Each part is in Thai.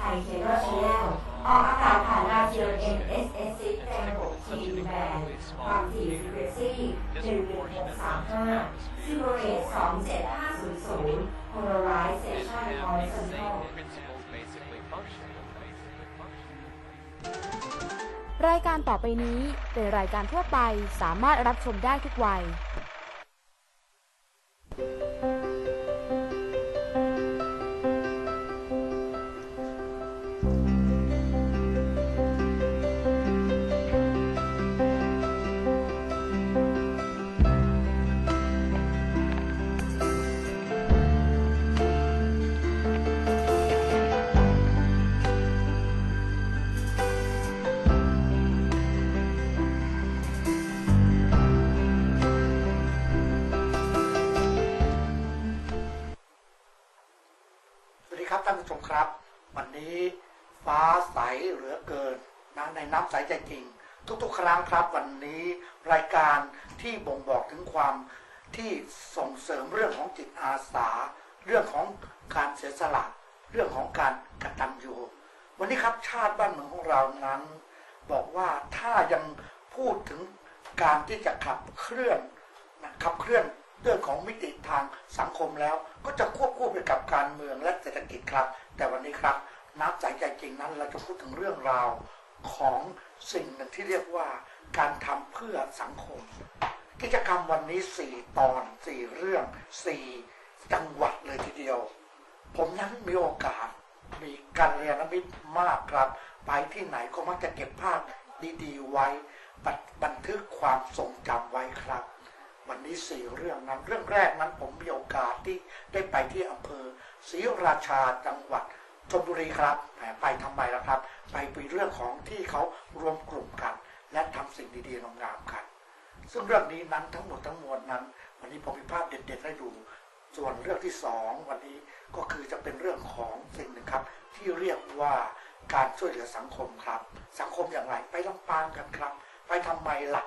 ไทยเคเบิลชแนลออกอากาศผ่านดาวเทียม NSS 6ในระบบทีวีแบนความถี่ฟรีเควนซี่11635ซิโบเรต27500 Polarization Horizontal รายการต่อไปนี้เป็นรายการทั่วไปสามารถรับชมได้ทุกวัย ฟ้าใสเหลือเกินนะในน้ำใสใจจริง ทุกๆ ครั้งครับวันนี้รายการที่บ่งบอกถึงความที่ส่งเสริมเรื่องของจิตอาสา เรื่องของการเสียสละ เรื่องของการกตัญญูวันนี้ครับชาติบ้านเมืองของเรานั้น บอกว่าถ้ายังพูดถึงการที่จะขับเคลื่อนนะขับเคลื่อนเรื่องของมิติทางสังคมแล้ว ก็จะควบคู่ไปกับการเมืองและเศรษฐกิจครับ แต่วันนี้ครับ น้ำใจใจจริงนั้นเราจะพูดถึงเรื่องราวของสิ่งหนึ่งที่เรียกว่าการทำเพื่อสังคม กิจกรรมวันนี้สี่ตอนสี่เรื่องสี่จังหวัดเลยทีเดียว ผมนั้นมีโอกาสมีการเรียนมิตรมากครับ ไปที่ไหนก็มักจะเก็บภาพดีๆไว้บันบันทึกความทรงจำไว้ครับ วันนี้สี่เรื่องนั้นเรื่องแรกนั้นผมมีโอกาสที่ได้ไปที่อำเภอศรีราชาจังหวัด ชลบุรีครับแหมไปทำไมล่ะครับ ไปไปเรื่องของที่เขารวมกลุ่มกัน และทำสิ่งดีๆงามๆกัน ซึ่งเรื่องนี้นั้นทั้งหมดทั้งมวลนั้น วันนี้ผมมีภาพเด็ดๆให้ดู ส่วนเรื่องที่สองวันนี้ก็คือจะเป็นเรื่องของสิ่งหนึ่งครับ ที่เรียกว่าการช่วยเหลือสังคมครับ สังคมอย่างไรไปลำปางกันครับ ไปทำไมล่ะ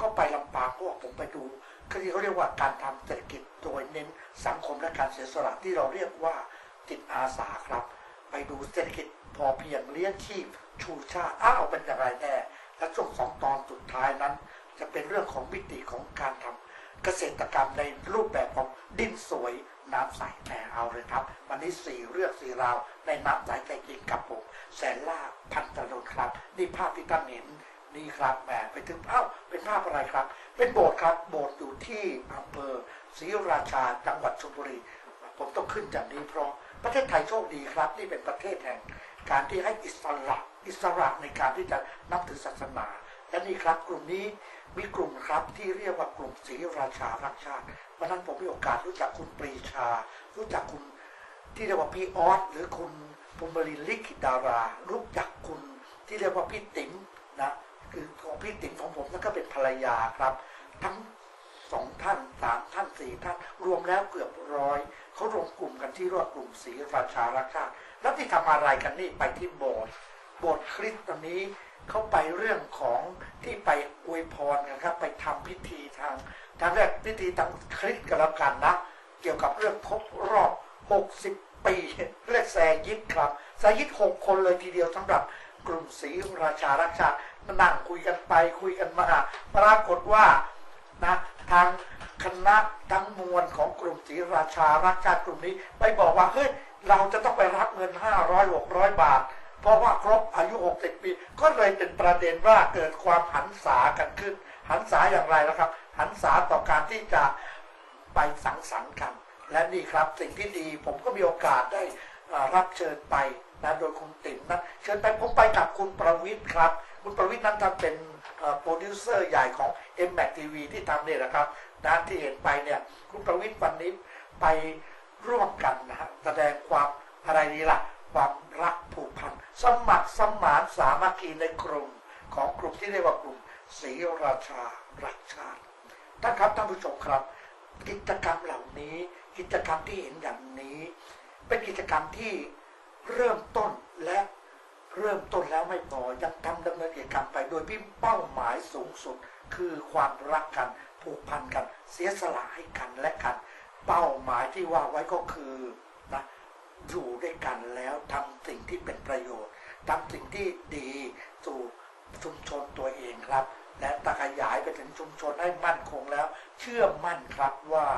ก็ไปลำปางเพราะว่าผมไปดูที่เขาเรียกว่าการทำเศรษฐกิจโดยเน้นสังคมและการเสียสละที่เราเรียกว่าจิตอาสาครับ ไปดูเศรษฐกิจพอเพียงเลี้ยงชีพ ชูชาอ้าวเป็นอย่างไรแน่ และช่วงสองตอนสุดท้ายนั้น จะเป็นเรื่องของมิติของการทำเกษตรกรรมในรูปแบบของดินสวยน้ำใสแหมเอาเลยครับ วันนี้สี่เรื่องสี่ราวในน้ำใสใจจริงกับผมแสนล่าพันตะลุนครับ นี่ภาพที่ท่านเห็นนี่ครับแหมไปถึงเอ้าเป็นภาพอะไรครับ เป็นโบสถ์ครับโบสถ์อยู่ที่อำเภอศรีราชาจังหวัดชลบุรี ผมต้องขึ้นจากนี้เพราะ ประเทศไทยโชคดีครับนี่เป็นประเทศแห่งการที่ให้อิสระอิสระในการที่จะนับถือศาสนา และนี่ครับกลุ่มนี้มีกลุ่มครับที่เรียกว่ากลุ่มศรีราชารักชาติวันนั้นผมมีโอกาสรู้จักคุณปรีชา รู้จักคุณที่เรียกว่าพี่ออสหรือคุณภูมิลินลิขิตดารา รู้จักคุณที่เรียกว่าพี่ติ๋มนะคือของพี่ติ๋มของผมนั่นก็เป็นภรรยาครับ ทั้ง สองท่านสามท่านสี่ท่าน รวมแล้วเกือบร้อยเขารวมกลุ่มกันที่รียกว่ากลุ่มศรีราชารักชาติแล้วที่ทำอะไรกันนี่ไปที่โบสถ์โบสถ์คริสต์ตอนนี้เขาไปเรื่องของที่ไปอวยพรกันครับ ไปทำพิธีทางทางแรกพิธีทางคริสต์กันแล้วกันนะเกี่ยวกับเรื่องครบรอบ 60 ปีเรียกแซยิดครับแซยิดหกคนเลยทีเดียวสำหรับกลุ่มศรีราชารักชาติมานั่งคุยกันไปคุยกันมาปรากฏว่านะ ทางคณะทั้งมวลของกลุ่มศรีราชารักชาติกลุ่มนี้ ไปบอกว่าเฮ้ยเราจะต้องไปรับเงิน 500 600 บาท เพราะว่าครบอายุ 60 ปี ก็เลยเป็นประเด็นว่าเกิดความหันษากันขึ้น หันษาอย่างไรล่ะครับ หันษาต่อการที่จะไปสังสรรค์กัน และนี่ครับสิ่งที่ดีผมก็มีโอกาสได้รับเชิญไปนะโดยคุณติ๋มนะเชิญไปผมไปกับคุณประวิทย์ครับ คุณประวิทย์นั้นท่านเป็น โปรดิวเซอร์ใหญ่ของ m m a c TV ที่ทำเนี่ยนะครับนะที่เห็นไปเนี่ยคุณประวิทย์วันนี้ไปร่วมกันนะฮะแสดงความอะไรนี่ล่ะ ความรักผูกพัน สมัครสมานสามัคคีในกลุ่มของกลุ่มที่เรียกว่ากลุ่มศรีราชารักชาติท่านครับท่านผู้ชมครับ กิจกรรมเหล่านี้ กิจกรรมที่เห็นอย่างนี้ เป็นกิจกรรมที่เริ่มต้นและ เริ่มต้นแล้วไม่พอยังทำดำเนินกิจกรรมไปโดยพี่เป้าหมายสูงสุด คือความรักกันผูกพันกัน เสียสละให้กันและกัน เป้าหมายที่ว่าไว้ก็คือนะอยู่ด้วยกันแล้วทำสิ่งที่เป็นประโยชน์ทำสิ่งที่ดีสู่ชุมชนตัวเองครับ และตขยายไปถึงชุมชนให้มั่นคงแล้ว เชื่อมั่นครับว่า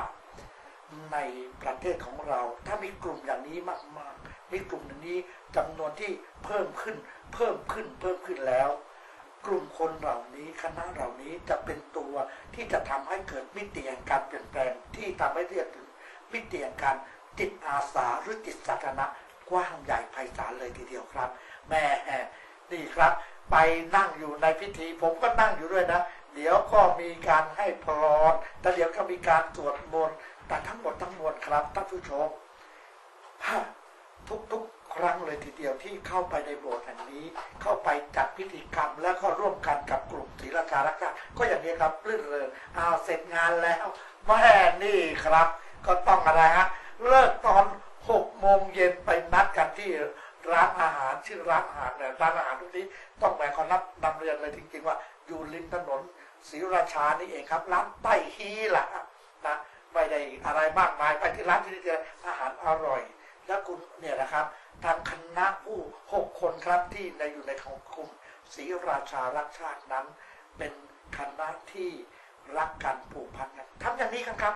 ในประเทศของเราถ้ามีกลุ่มอย่างนี้มากๆ มีกลุ่มอย่งนี้จำนวนที่เพิ่มขึ้น เพิ่มขึ้นเพิ่มขึ้นแล้ว กลุ่มคนเหล่านี้คณะเหล่านี้จะเป็นตัวที่จะทำให้เกิดมิติแห่งการเปลี่ยนแปลงที่ทำให้เรียกถึงมิติแห่งการจิตอาสาหรือจิตสาธารณะกว้างใหญ่ไพศาลเลยทีเดียวครับ แม่นี่ครับ ไปนั่งอยู่ในพิธี ผมก็นั่งอยู่ด้วยนะ เดี๋ยวก็มีการให้พรแต่เดี๋ยวก็มีการสวดมนต์แต่ทั้งหมดทั้งมวลครับท่านผู้ชม ทุกๆ ครั้งเลยทีเดียวที่เข้าไปในโบสถ์แห่งนี้ เข้าไปจัดพิธีกรรม แล้วก็ร่วมกันกับกลุ่มศรีรารักษาก็อย่างนี้ครับรื่นเริงอาเสร็จงานแล้วแม่นี่ครับ ก็ต้องอะไรฮะเลิกตอนหกโมงเย็นไปนัดกันที่ร้านอาหารชื่อร้านอาหารเนี่ยร้านอาหารทุกนี้ต้องหมขอนับนำเรียนเลยจริงๆว่า อยู่ริมถนนศรีราชานี่เองครับ ร้านใต้ฮีล่ะนะไม่ได้อะไรมากมายไปที่ร้านที่นี่อาหารอร่อย แล้วคุณเนี่ยนะครับ ทางคณะผู้หกคนครับที่ในอยู่ในของกลุ่มศรีราชารักชาตินั้น เป็นคณะที่รักกันผูกพันกันทำอย่างนี้กันครับ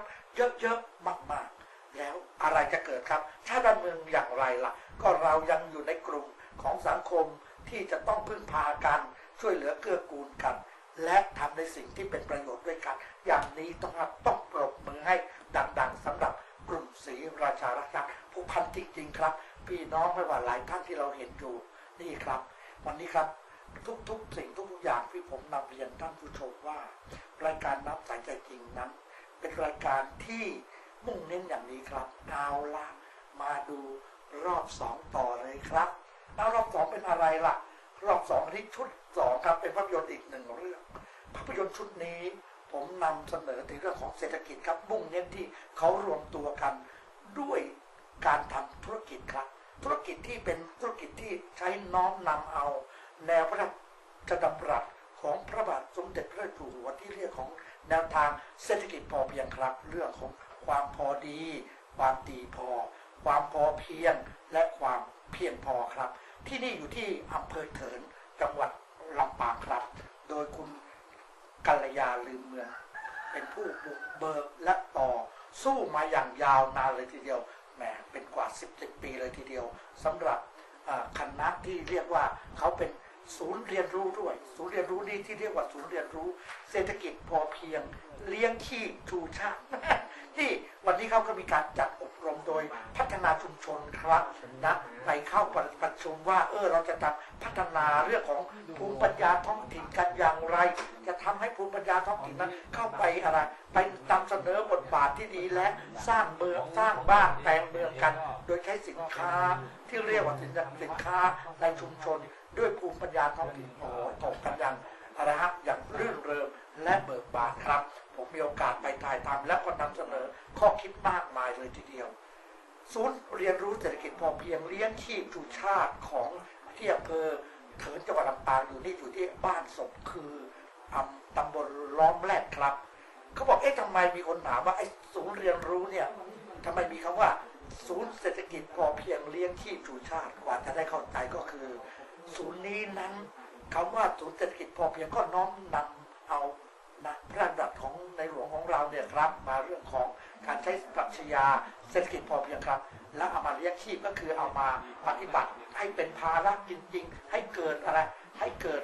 เยอะๆมากๆ แล้วอะไรจะเกิดครับชาติบ้านเมืองอย่างไรล่ะ ก็เรายังอยู่ในกลุ่มของสังคมที่จะต้องพึ่งพากันช่วยเหลือเกื้อกูลกัน และทำในสิ่งที่เป็นประโยชน์ด้วยกัน อย่างนี้ต้องต้องปรบมือให้ดังๆสำหรับกลุ่มศรีราชารักช ผู้พันจริง ๆ ครับ พี่น้องไม่ว่าหลายท่านที่เราเห็นอยู่นี่ครับ วันนี้ครับทุกๆสิ่งทุกๆอย่างที่ผมนำเรียนท่านผู้ชมว่า รายการนับสายใจจริงนั้น เป็นรายการที่มุ่งเน้นอย่างนี้ครับเอาละมาดูรอบสองต่อเลยครับแล้วรอบสองเป็นอะไรล่ะ รอบสองที่ชุดสองครับเป็นภาพยนตร์อีกหนึ่งเรื่อง ภาพยนตร์ชุดนี้ ผมนำเสนอถึงเรื่องของเศรษฐกิจครับมุ่งเน้นที่เขารวมตัวกันด้วย การทำธุรกิจครับ ธุรกิจที่เป็นธุรกิจที่ใช้น้อมนำเอา แนวพระราชดำรัสของพระบาทสมเด็จพระเจ้าอยู่หัวที่เรียกของแนวทางเศรษฐกิจพอเพียงครับ เรื่องของความพอดี ความดีพอ ความพอเพียงและความเพียงพอครับ ที่นี่อยู่ที่อำเภอเถินจังหวัดลำปางครับ โดยคุณกัลยาลืมเมือง เป็นผู้บุกเบิกและต่อสู้มาอย่างยาวนานเลยทีเดียว แหมเป็นกว่า 10 ปีเลยทีเดียวสำหรับคณะที่เรียกว่าเขาเป็น ศูนย์เรียนรู้ด้วย ศูนย์เรียนรู้นี่ที่เรียกว่าศูนย์เรียนรู้ เศรษฐกิจพอเพียง เลี้ยงชีพชูชาติที่วันนี้เขาก็มีการจัดอบรมโดยพัฒนาชุมชนครับนะไปเข้าประชุมว่า เออเราจะทำพัฒนาเรื่องของภูมิปัญญาท้องถิ่นกันอย่างไร จะทำให้ภูมิปัญญาท้องถิ่นนั้นเข้าไปอะไรไปนำเสนอบทบาทที่ดีและสร้างเมืองสร้างบ้านแปลงเมืองกัน โดยใช้สินค้าที่เรียกว่าสินค้าในชุมชน ด้วยภูมิปัญญาท้องถิ่นโอ้โหถกกันอย่างอะไรฮะอย่างรื่นเริงและเบิกบานครับ ผมมีโอกาสไปถ่ายทำและก็นำเสนอข้อคิดมากมายเลยทีเดียวศูนย์เรียนรู้เศรษฐกิจพอเพียงเลี้ยงชีพชูชาติของที่อำเภอเถินจังหวัดลำปางอยู่นี่อยู่ที่บ้านศพคืออำตำบลล้อมแรกครับ เขาบอกเอ๊ะทำไมมีคนถามว่าไอ้ศูนย์เรียนรู้เนี่ยทำไมมีคำว่า ศูนย์เศรษฐกิจพอเพียงเลี้ยงชีพชูชาติกว่าจะได้เข้าใจก็คือ ศูนย์นี้นั้นคำว่าศูนย์เศรษฐกิจพอเพียงก็น้อมนำเอานะพระราชดำรัสของในหลวงของเราเนี่ยครับ มาเรื่องของการใช้ปรัชญาเศรษฐกิจพอเพียงครับ แล้วเอามาเลี้ยงชีพก็คือเอามาปฏิบัติให้เป็นภาระจริง ๆ ให้เกิดอะไร ให้เกิด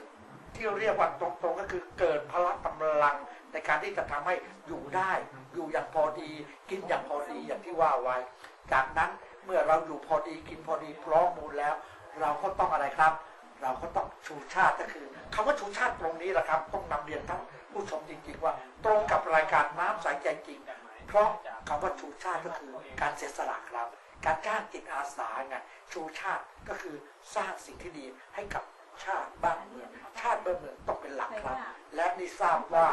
ที่เรียกว่าตรงๆก็คือเกิดพละกำลังในการที่จะทำให้อยู่ได้ อยู่อย่างพอดี กินอย่างพอดีอย่างที่ว่าไว้ จากนั้นเมื่อเราอยู่พอดีกินพอดีพร้อมมูลแล้ว เราก็ต้องอะไรครับ เราก็ต้องชูชาติก็คือคำว่าชูชาติตรงนี้แหละครับ ต้องนำเรียนท่านผู้ชมจริง ๆ ว่าตรงกับรายการน้ำใสใจจริงเพราะคำว่าชูชาติก็คือการเสียสละครับ การจ้างจิตอาสาไงชูชาติก็คือสร้างสิ่งที่ดีให้กับชาติบ้านเมืองชาติบ้านเมืองต้องเป็นหลักครับ และนี่ทราบว่า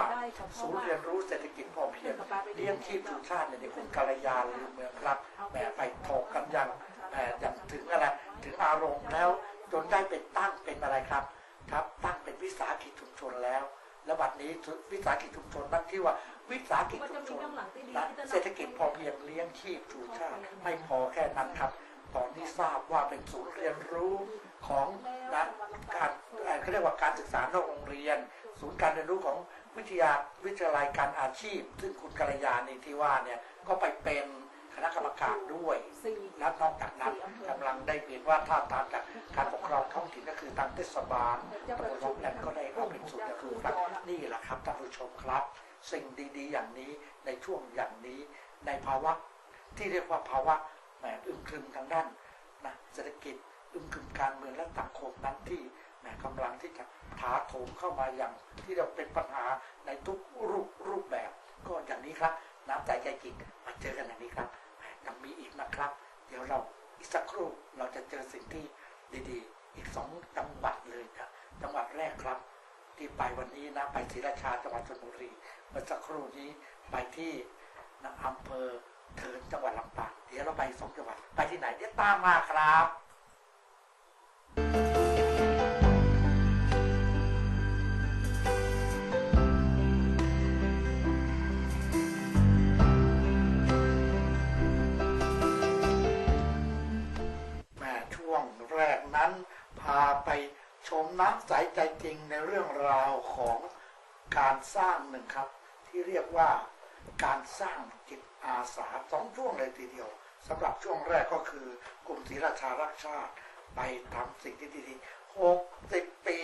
ศูนย์เรียนรู้เศรษฐกิจพอเพียงเลี้ยงชีพชูชาติเนี่ยเดี๋ยวคุณกัลยาลืมเมืองครับแหมไปถกกันย่างแหมย่างถึงอะไรถึงอารมณ์แล้ว จนได้เป็นตั้งเป็นอะไรครับครับ ตั้งเป็นวิสาหกิจชุมชนแล้ว และบัดนี้วิสาหกิจชุมชนนั่นที่ว่าวิสาหกิจชุมชนและเศรษฐกิจพอเพียงเลี้ยงชีพชูชาติไม่พอแค่นั้นครับ ตอนนี้ทราบว่าเป็นศูนย์เรียนรู้ของนะการเอ่อเขาเรียกว่าการศึกษานอกโรงเรียน ศูนย์การเรียนรู้ของวิทยาวิทยาลัยการอาชีพ ซึ่งคุณกัลยาณีที่ว่าเนี่ยก็ไปเป็น คณะกรรมการด้วยและนอกจากนั้นกำลังได้เปลี่ยนว่าถ้าตามจากการปกครองท้องถิ่นก็คือทางเทศบาลตำบลร้องแรมก็ได้รับเป็นส่วนย์คือครับนี่แหละครับท่านผู้ชมครับ สิ่งดีๆ อย่างนี้ในช่วงอย่างนี้ในภาวะที่เรียกว่าภาวะแหมอึมครึมทางด้านนะเศรษฐกิจอึมครึมการเมืองและสังคมนั้นที่แหมกำลังที่จะถาโถมเข้ามาอย่างที่เราเป็นปัญหาในทุกรูปรูปแบบ ก็อย่างนี้ครับ น้ำใจใจจริงมาเจอกันอย่างนี้ครับยังมีอีกนะครับ เดี๋ยวเราอีกสักครู่เราจะเจอสิ่งที่ดีๆ อีกสองจังหวัดเลยครับจังหวัดแรกครับ ที่ไปวันนี้นะไปศรีราชาจังหวัดชลบุรีเมื่อสักครู่นี้ไปที่นะอำเภอเถินจังหวัดลำปางเดี๋ยวเราไปสองจังหวัด ไปที่ไหนเดี๋ยวตามมาครับ น้ำใสใจจริงในเรื่องราวของการสร้างหนึ่งครับ ที่เรียกว่าการสร้างจิตอาสาสองช่วงเลยทีเดียวสำหรับช่วงแรกก็คือกลุ่มศรีราชารักชาติ ไปทำสิ่งที่ดีๆหกสิบปี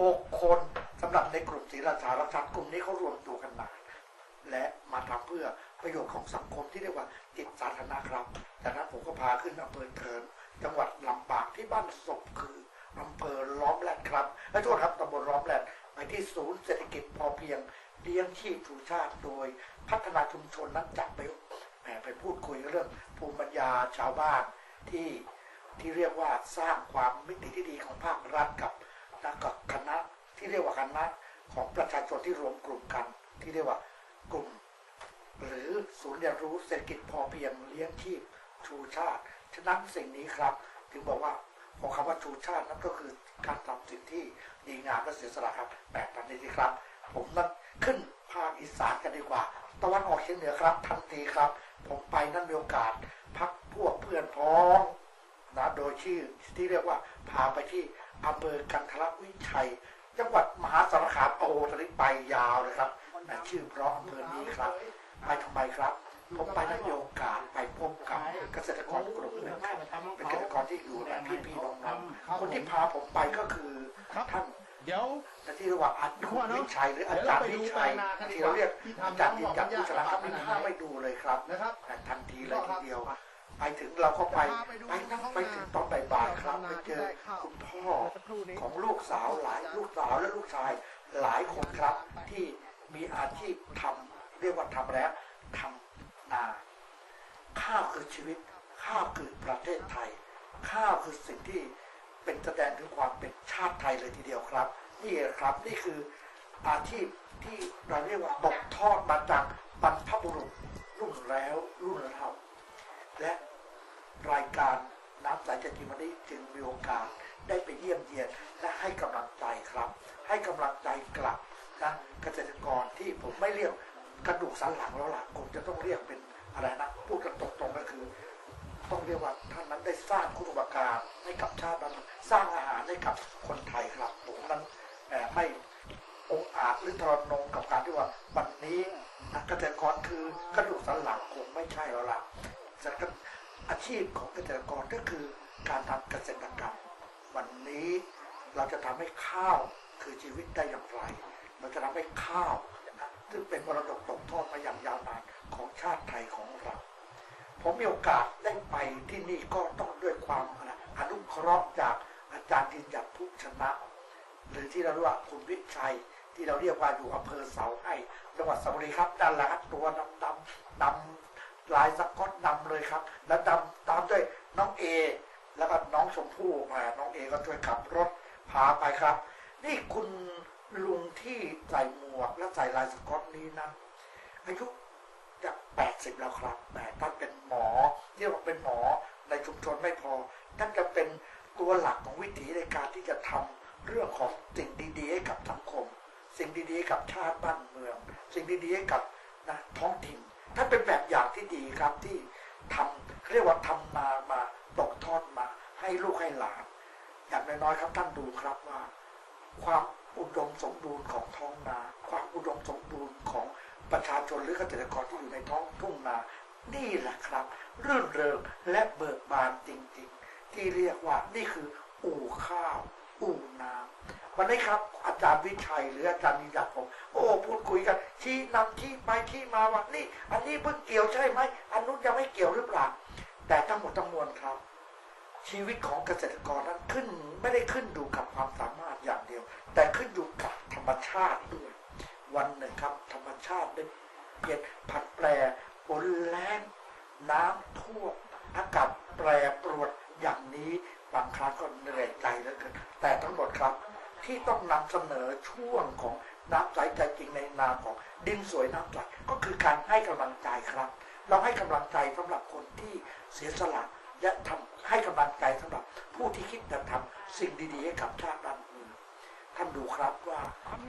หกคนสำหรับในกลุ่มศรีราชารักชาติกลุ่มนี้เขารวมตัวกันนาและมาทำเพื่อประโยชน์ของสังคมที่เรียกว่าจิตสาธารณะครับจากนั้นผมก็พาขึ้นอำเภอเทินจังหวัดลำปางที่บ้านศพคือ อำเภอล้อมแรดครับและโทษครับตำบลล้อมแรดไปที่ศูนย์เศรษฐกิจพอเพียงเลี้ยงชีพชูชาติโดยพัฒนาชุมชนนั้นจับไปแหมไปพูดคุยเรื่องภูมิปัญญาชาวบ้านที่ที่เรียกว่าสร้างความมิติที่ดีของภาครัฐกับนะกับคณะที่เรียกว่าคณะของประชาชนที่รวมกลุ่มกัน ที่เรียกว่ากลุ่ม หรือศูนย์เรียนรู้เศรษฐกิจพอเพียงเลี้ยงชีพชูชาติฉะนั้นสิ่งนี้ครับ ถึงบอกว่า พอคำว่าชูชาตินั้นก็คือการทำสิ่งที่ดีงามและเสียสละครับแบบนี้สิครับ ผมนั้นขึ้นภาคอีสานกันดีกว่า ตะวันออกเฉียงเหนือครับ ทันทีครับ ผมไปนั้นมีโอกาส พักพวกเพื่อนพ้องนะโดยชื่อที่เรียกว่าพาไปที่อำเภอกันทรวิชัย จังหวัดมหาสารคามโอ้โหตอนนี้ไปยาวเลยครับแต่ชื่อเพราะอำเภอนี้ครับ ไปทำไมครับ ผมไปนั้นมีโอกาสไปพบกับเกษตรกรกลุ่มหนึ่งครับเป็นเกษตรกรที่อยู่ในพี่พี่ๆน้องๆคนที่พาผมไปก็คือท่านเดี๋ยวที่เรียกว่าอาจารย์วิชัยหรืออาจารย์วิชัยที่เราเรียกอาจารย์ยินจักรผู้ชนะครับไม่มีภาพไม่ดูเลยครับนะครับแต่ทันทีเลยทีเดียวไปถึงเราก็ไปไปนั่งไปถึงตอนบ่ายๆครับไปเจอคุณพ่อของลูกสาวหลายลูกสาวและลูกชายหลายคนครับที่มีอาชีพทำเรียกว่าทำแล้วทำนา ข้าวคือชีวิต ข้าวคือประเทศไทย ข้าวคือสิ่งที่เป็นแสดงถึงความเป็นชาติไทยเลยทีเดียวครับ นี่ครับนี่คืออาชีพที่เราเรียกว่าตกทอดมาจากบรรพบุรุษรุ่นแล้วรุ่นเล่าและรายการน้ำใสจจริงวันนี้จึงมีโอกาสได้ไปเยี่ยมเยียนและให้กำลังใจครับ ให้กำลังใจกลับนะเกษตรกรที่ผมไม่เรียกกระดูกสันหลังแล้วล่ะผมจะต้องเรียกเป็น อะไรนะพูดกันตรงๆก็คือ ต้องเรียกว่าท่านนั้นได้สร้างคุณอุปการให้กับชาตินั้นสร้างอาหารให้กับคนไทยครับผมนั้นแหมไม่องอาจหรือทรนงกับการที่ว่าวันนี้นักเกษตรกรคือกระดูกสันหลังคงไม่ใช่แล้วล่ะแต่ก็อาชีพของเกษตรกรก็คือการทำเกษตรกรรม วันนี้เราจะทำให้ข้าวคือชีวิตได้อย่างไร เราจะทำให้ข้าวซึ่งเป็นมรดกตกทอดมาอย่างยาวนาน ของชาติไทยของเรา ผมมีโอกาสได้ไปที่นี่ก็ต้องด้วยความอนุเคราะห์จากอาจารย์ทินจักทุกชนะ หรือที่เราเรียกว่าคุณวิชัย ที่เราเรียกว่าอยู่อำเภอเสาให้จังหวัดสระบุรีครับด้านหลังตัวดำดำดำลายสก๊อตดำเลยครับ และดำตามด้วยน้องเอ แล้วก็น้องชมพู่มาน้องเอก็ช่วยขับรถพาไปครับ นี่คุณลุงที่ใส่หมวกและใส่ลายสก๊อตนี้นะอายุ สิบแล้วครับแต่ท่านเป็นหมอเรียกว่าเป็นหมอในชุมชนไม่พอ ท่านจะเป็นตัวหลักของวิถีในการที่จะทำเรื่องของสิ่งดีๆให้กับสังคม สิ่งดีๆให้กับชาติบ้านเมือง สิ่งดีๆให้กับนะท้องถิ่นท่านเป็นแบบอย่างที่ดีครับที่ทำเรียกว่าทำนามาตกทอดมา ให้ลูกให้หลานอย่างน้อยๆครับท่านดูครับว่า ความอุดมสมบูรณ์ของท้องนา ความอุดมสมบูรณ์ของ ประชาชนหรือเกษตรกรที่อยู่ในท้องทุ่งนา นี่แหละครับ รื่นเริงและเบิกบานจริงๆ ที่เรียกว่านี่คืออู่ข้าว อู่น้ำวันนี้ครับอาจารย์วิชัยหรืออาจารย์นิยัตผม โอ้พูดคุยกันชี้นำชี้ไปชี้มาว่านี่ อันนี้เพิ่งเกี่ยวใช่ไหมอันนู้นยังไม่เกี่ยวหรือเปล่าแต่ทั้งหมดทั้งมวลครับ ชีวิตของเกษตรกรนั้นขึ้นไม่ได้ขึ้นอยู่กับความสามารถอย่างเดียว แต่ขึ้นอยู่กับธรรมชาติด้วย วันหนึ่งครับ ธรรมชาติได้เปลี่ยนผันแปรฝนแรงน้ำท่วมอากาศแปรปรวนอย่างนี้บางครั้งก็เหนื่อยใจเหลือเกินแต่ทั้งหมดครับ ที่ต้องนำเสนอช่วงของน้ำใสใจจริงในนามของดินสวยน้ำใสก็คือการให้กำลังใจครับ เราให้กำลังใจสำหรับคนที่เสียสละและทำให้กำลังใจสำหรับผู้ที่คิดจะทำสิ่งดีๆให้กับชาติบ้าน ท่านดูครับว่า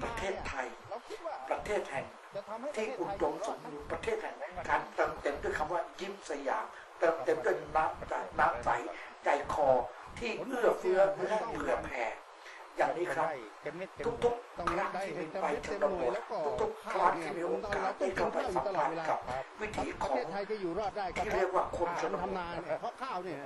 ประเทศไทยเราคิดว่าประเทศแห่งจะทำให้ประที่เทศอุไทยดมสมบูรณ์ประเทศแห่งการเติมเต็มด้วยคำว่ายิ้มสยามเติมเต็มด้วยน้ำใจน้ำใสใจคอที่เอื้อเฟื้อและเผื่อแผ่อย่างนี้ครับเต็มเม็ดเต็มทุกๆต้องครั้งได้ที่เต็มีมไปเม็ดชเต็มนหบน่วยทแล้วก็ทุกๆครั้งที่มีโอกาสได้เข้าไปสัมผัสกับวิถีปขระอเทงศไทยจะอยู่รอดได้ก็ที่เรียกว่าคนชข้าวนบททำนาเนี่ยเพราะข้าวเนี่ย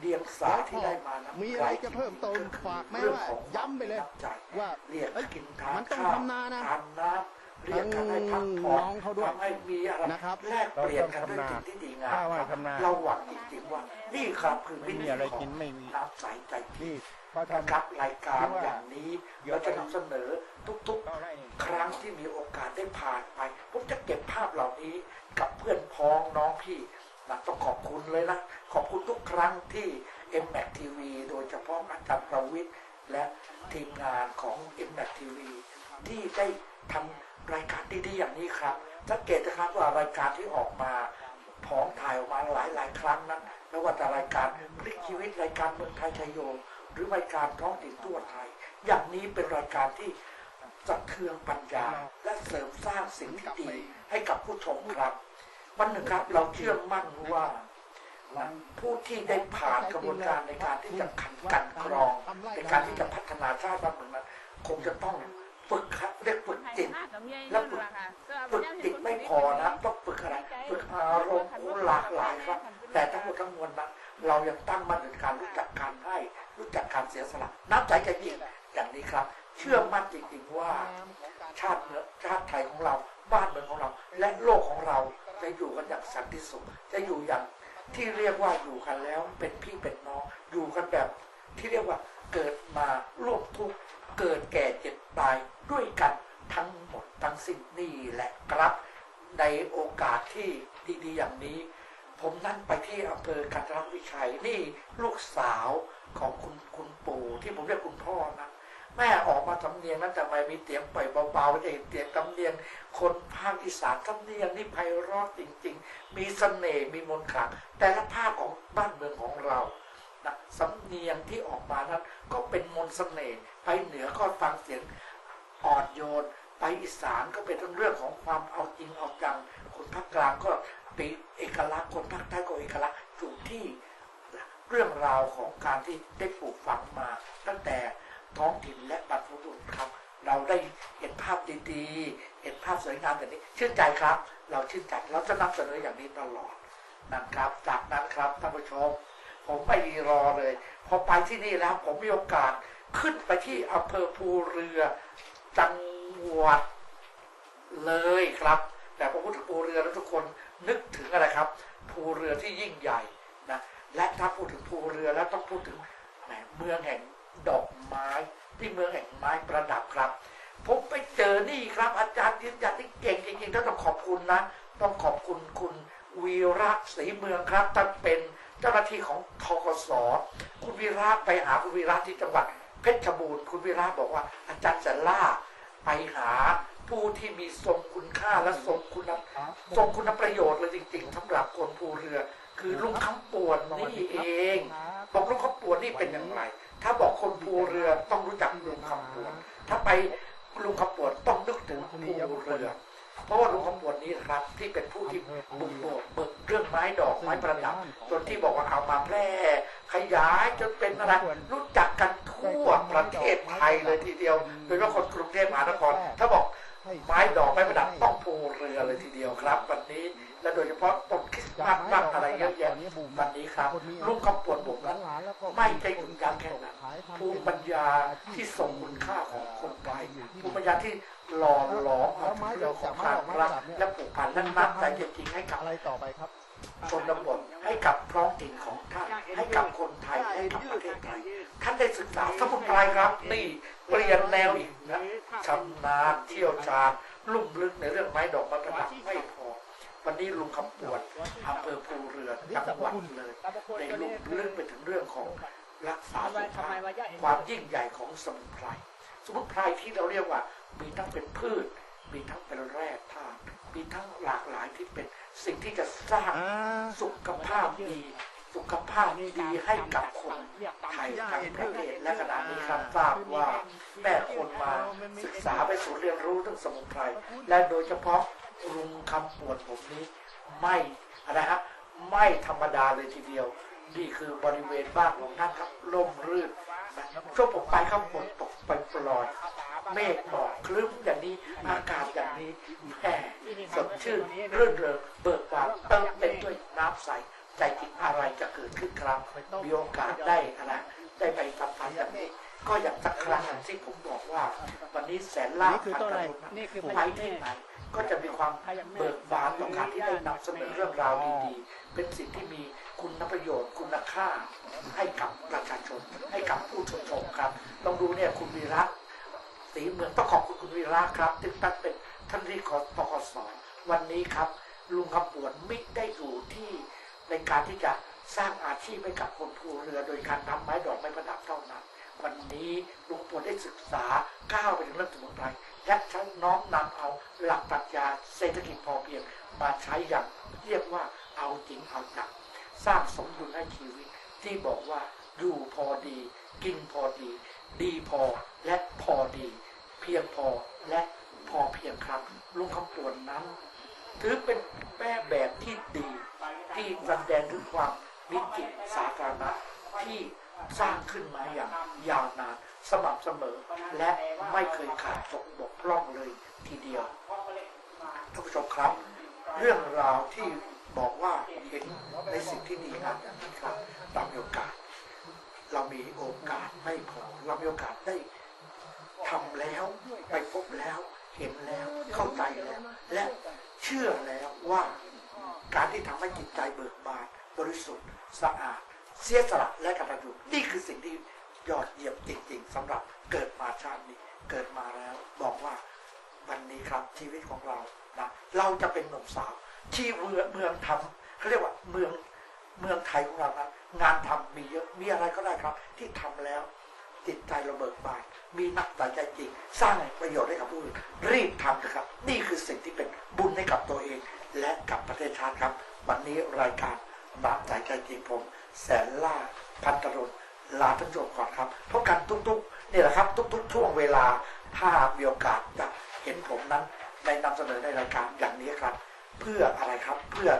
เดียงสาที่ได้มานั้นมีอะไรจะเพิ่มเติมฝากไหมว่าย้ำไปเลยใจว่าเรียกเอ้ยกินทานมันต้องข้าวทำนานะทานน้ำเรียกกันให้พักผ่อนน้องเขาด้วยทำให้มีอะไรนะครับแลกเปลี่ยนกันด้วยสิ่งที่ดีงามข้าวให้ทำนาเราหวังจริงๆว่านี่ครับคือไม่วิมีธีอะไรขอกิงนไม่มีน้ำใสใจที่ที่เขานะทำครับรายการอย่างนี้เราจะนำเสนอทุกเขาไร่ๆครั้งที่มีโอกาสได้ผ่านไปผมจะเก็บภาพเหล่านี้กับเพื่อนพ้องน้องพี่นะต้องขอบคุณเลยนะขอบ ครั้งที่ m m a c TV โดยเฉพาะอาจารย์ประวิทย์และทีมงานของ m m a c TV ที่ได้ทำรายการดีๆอย่างนี้ครับ สังเกตนะครับว่ารายการที่ออกมาพร้อมถ่ายออกมาหลายๆครั้งนั้นไม่ว่าจะรายการพลิกชีวิตรายการเมืองไทยชัยโย หรือรายการท้องถิ่นทั่วไทย อย่างนี้เป็นรายการที่สะเทือนปัญญา และเสริมสร้างสิ่งที่ดีให้กับผู้ชมครับ วันหนึ่งครับเราเชื่อมั่นว่า ผู้ที่ได้ผ่านกระบวนการในการที่จะขันกันกรอง ในการที่จะพัฒนาชาติบ้านเมืองนั้นคงจะต้องฝึกครับเรียกฝึกจิตแล้วฝึกฝึกจิตไม่พอนะต้องฝึกอะไรฝึกอารมณ์หลากหลายครับ แต่ทั้งหมดทั้งมวลนั้นเรายังตั้งมั่นในการรู้จักการให้รู้จักการเสียสละน้ำใจใจจริงอย่างนี้ครับ เชื่อมั่นจริงๆว่า ชาติเมือชาติไทยของเรา บ้านเมืองของเรา และโลกของเราจะอยู่กันอย่างสันติสุขจะอยู่อย่าง ที่เรียกว่าอยู่กันแล้วเป็นพี่เป็นน้องอยู่กันแบบ ที่เรียกว่าเกิดมาร่วมทุกข์เกิดแก่เจ็บตายด้วยกันทั้งหมดทั้งสิ้นนี่แหละครับ ในโอกาสที่ดีๆอย่างนี้ ผมนั่นไปที่อำเภอกันทรวิชัยนี่ลูกสาวของคุณคุณปู่ที่ผมเรียกคุณพ่อนะ แม่ออกมาสำเนียงนั้นแต่ไม่มีเสียงปล่อยเบาๆเองเสียงสำเนียง คนภาคอีสานสำเนียงนี่ไพเราะจริง ๆ มีเสน่ห์มีมนต์ขลังแต่ละภาคของบ้านเมืองของเรานะสำเนียงที่ออกมานั้นก็เป็นมนต์เสน่ห์ไปเหนือก็ฟังเสียงอ่อนโยน ไปอีสานก็เป็นเรื่องของความเอาจริงเอาจังคนภาคกลางก็เป็นเอกลักษณ์คนภาคใต้ก็เอกลักษณ์อยู่ที่เรื่องราวของการที่ได้ปลูกฝังมา ตั้งแต่ ท้องถิ่นและบรรพบุรุษครับ เราได้เห็นภาพดีๆ เห็นภาพสวยงามแบบนี้ ชื่นใจครับ เราชื่นใจเราจะนำเสนออย่างนี้ตลอดนะครับ จากนั้นครับท่านผู้ชม ผมไม่รีรอเลย พอไปที่นี่แล้วผมมีโอกาสขึ้นไปที่อำเภอภูเรือ จังหวัดเลยครับ แต่พอพูดถึงภูเรือแล้วทุกคนนึกถึงอะไรครับ ภูเรือที่ยิ่งใหญ่นะและถ้าพูดถึงภูเรือแล้วต้องพูดถึงเมืองแห่ง ดอกไม้ที่เมืองแห่งไม้ประดับครับ ผมไปเจอนี่ครับ อาจารย์ยืนยันที่เก่งจริงๆต้องขอบคุณนะ ต้องขอบคุณคุณวีระศรีเมืองครับท่านเป็นเจ้าหน้าที่ของทกสคุณวีระไปหาคุณวีระที่จังหวัดเพชรบูรณ์คุณวีระบอกว่าอาจารย์จะล่าไปหาผู้ที่มีทรงคุณค่าและทรงคุณทรงคุณประโยชน์เลยจริงๆสำหรับคนภูเรือ คือลุงคำปวนนี่เอง บอกลุงคำปวนนี่เป็นอย่างไร ถ้าบอกคนภูเรือต้องรู้จักลุงคำปวด ถ้าไปลุงคำปวดต้องนึกถึงภูเรือ เพราะว่าลุงคำปวดนี้ครับที่เป็นผู้ที่บุกเบิกเบิกเรื่องไม้ดอกไม้ประดับจนที่บอกว่าเอามาแพร่ขยายจนเป็นอะไรรู้จักกันทั่วประเทศไทยเลยทีเดียวโดยเฉพาะคนกรุงเทพมหานคร ถ้าบอก ไม้ดอกไม้ประดับต้องภูเรือเลยทีเดียวครับ วันนี้และโดยเฉพาะต้นคริสต์มาสบ้างอะไรเยอะแยะวันนี้ครับลุงคำปวดบุกนั้นไม่ใช่หยุดยั้งแค่นั้นภูมิปัญญาที่ทรงคุณค่าของคนไทยภูมิปัญญาที่หล่อหลอมเอาเรื่องของความรักและผูกพันและนับใจจริงๆให้กับอะไรต่อไปครับ ชนบทให้กับท้องถิ่นของท่านให้กับคนไทยให้กับประเทศไทยท่านได้ศึกษาสมุนไพรครับนี่เปลี่ยนแนวอีกนะชำนาญเที่ยวชาญลุ่มลึกในเรื่องไม้ดอกไม้ประดับไม่พอ วันนี้ลุงคำปวดอำเภอภูเรือจังหวัดเลยในลุ่มลึกไปถึงเรื่องของรักษาสุขภาพความยิ่งใหญ่ของสมุนไพรสมุนไพรที่เราเรียกว่ามีทั้งเป็นพืช มีทั้งเป็นแร่ธาตุมีทั้งหลากหลายที่เป็นสิ่งที่จะสร้างสุขภาพดี สุขภาพดีให้กับคนไทยทั้งประเทศและขณะนี้ครับทราบว่าแม่คนมาศึกษาไปสู่เรียนรู้เรื่องสมุนไพรและโดยเฉพาะลุงคำปวดผมนี้ไม่อะไรฮะไม่ธรรมดาเลยทีเดียว นี่คือบริเวณบ้านของท่านครับร่มรื่นนะช่วงผมไปครับฝนตกไปปลอย เมฆหมอกคลึ้มอย่างนี้ อากาศอย่างนี้แหมสดชื่นรื่นเริงเบิกบานเติมเต็มด้วยน้ำใสใจจริงอะไรจะเกิดขึ้นครับมีโอกาสได้อะไรได้ไปสัมผัสแบบนี้ก็อย่างสักครั้งอย่างที่ผมบอกว่า วันนี้แสนล่านี่คือต้นอะไรพันนี่คือไปที่ไหนก็จะมีความเบิกบานต่อการที่ได้นำเสนอเรื่องราวดีๆ เป็นสิ่งที่มีคุณประโยชน์คุณค่า ให้กับประชาชน ให้กับผู้ชมชมครับลองดูเนี่ยคุณวีระ สีเมืองต้องขอบคุณคุณวีระครับที่ท่านเป็นท่านที่ขอปกสวันนี้ครับ ลุงคำปวดไม่ได้อยู่ที่ในการที่จะสร้างอาชีพให้กับคนภูเรือ โดยการทำไม้ดอกไม้ประดับเท่านั้น วันนี้ลุงปวดได้ศึกษาก้าวไปถึงเรื่องสมุนไพรและใช้น้อมนำเอาหลักปรัชญาเศรษฐกิจพอเพียงมาใช้อย่างเรียกว่าเอาจริงเอาจังสร้างสมดุลให้ชีวิต ที่บอกว่าอยู่พอดี กินพอดี ดีพอและพอดี เพียงพอและพอเพียงครับลุงคำปวนนั้น ถือเป็นแม่แบบที่ดีที่แสดงถึงความมีจิตสาธารณะที่สร้างขึ้นมาอย่างยาวนานสม่ำเสมอ และไม่เคยขาดตกบกพร่องเลยทีเดียวท่านผู้ชมครับ เรื่องราวที่บอกว่าเห็นในสิ่งที่ดีงามอย่างนี้ครับตามโอกาส เรามีโอกาสไม่พอเรามีโอกาสได้ ทำแล้วไปพบแล้ว เห็นแล้วเข้าใจแล้ว และเชื่อแล้วว่าการที่ทำให้จิตใจเบิกบานบริสุทธิ์สะอาด เสียสละและกตัญญูนี่คือสิ่งที่ยอดเยี่ยมจริง ๆสำหรับเกิดมาชาตินี้เกิดมาแล้ว บอกว่าวันนี้ครับชีวิตของเรานะเราจะเป็นหนุ่มสาวที่เมืองเมืองทำเขาเรียกว่าเมืองเมืองไทยของเรานั้นงานทำมีเยอะมีอะไรก็ได้ครับ ที่ทำแล้ว จิตใจเราเบิกบานมีนักตัดใจจริง สร้างประโยชน์ให้กับผู้อื่นรีบทำนะครับ นี่คือสิ่งที่เป็นบุญให้กับตัวเอง และกับประเทศชาติครับ วันนี้รายการน้ำใจใจจริงผม แสนล่าพันตรุณลาท่านผู้ชมก่อนครับพบกันทุกๆนี่แหละครับ ทุก ๆ ช่วงเวลาถ้ามีโอกาสจะเห็นผมนั้นได้นำเสนอในรายการอย่างนี้ครับ เพื่ออะไรครับเพื่อ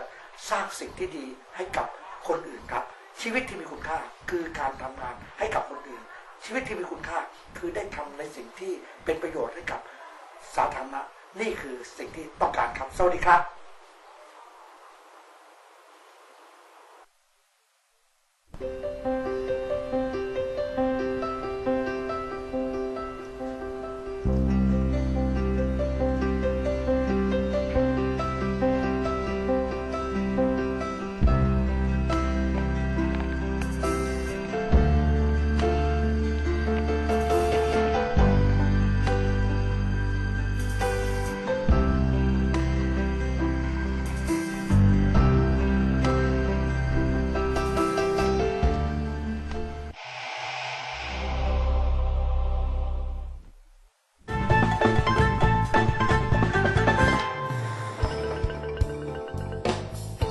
สร้างสิ่งที่ดีให้กับคนอื่นครับ ชีวิตที่มีคุณค่าคือการทำงานให้กับคนอื่น ชีวิตที่มีคุณค่าคือได้ทำในสิ่งที่เป็นประโยชน์ให้กับสาธารณะนี่คือสิ่งที่ต้องการครับ สวัสดีครับ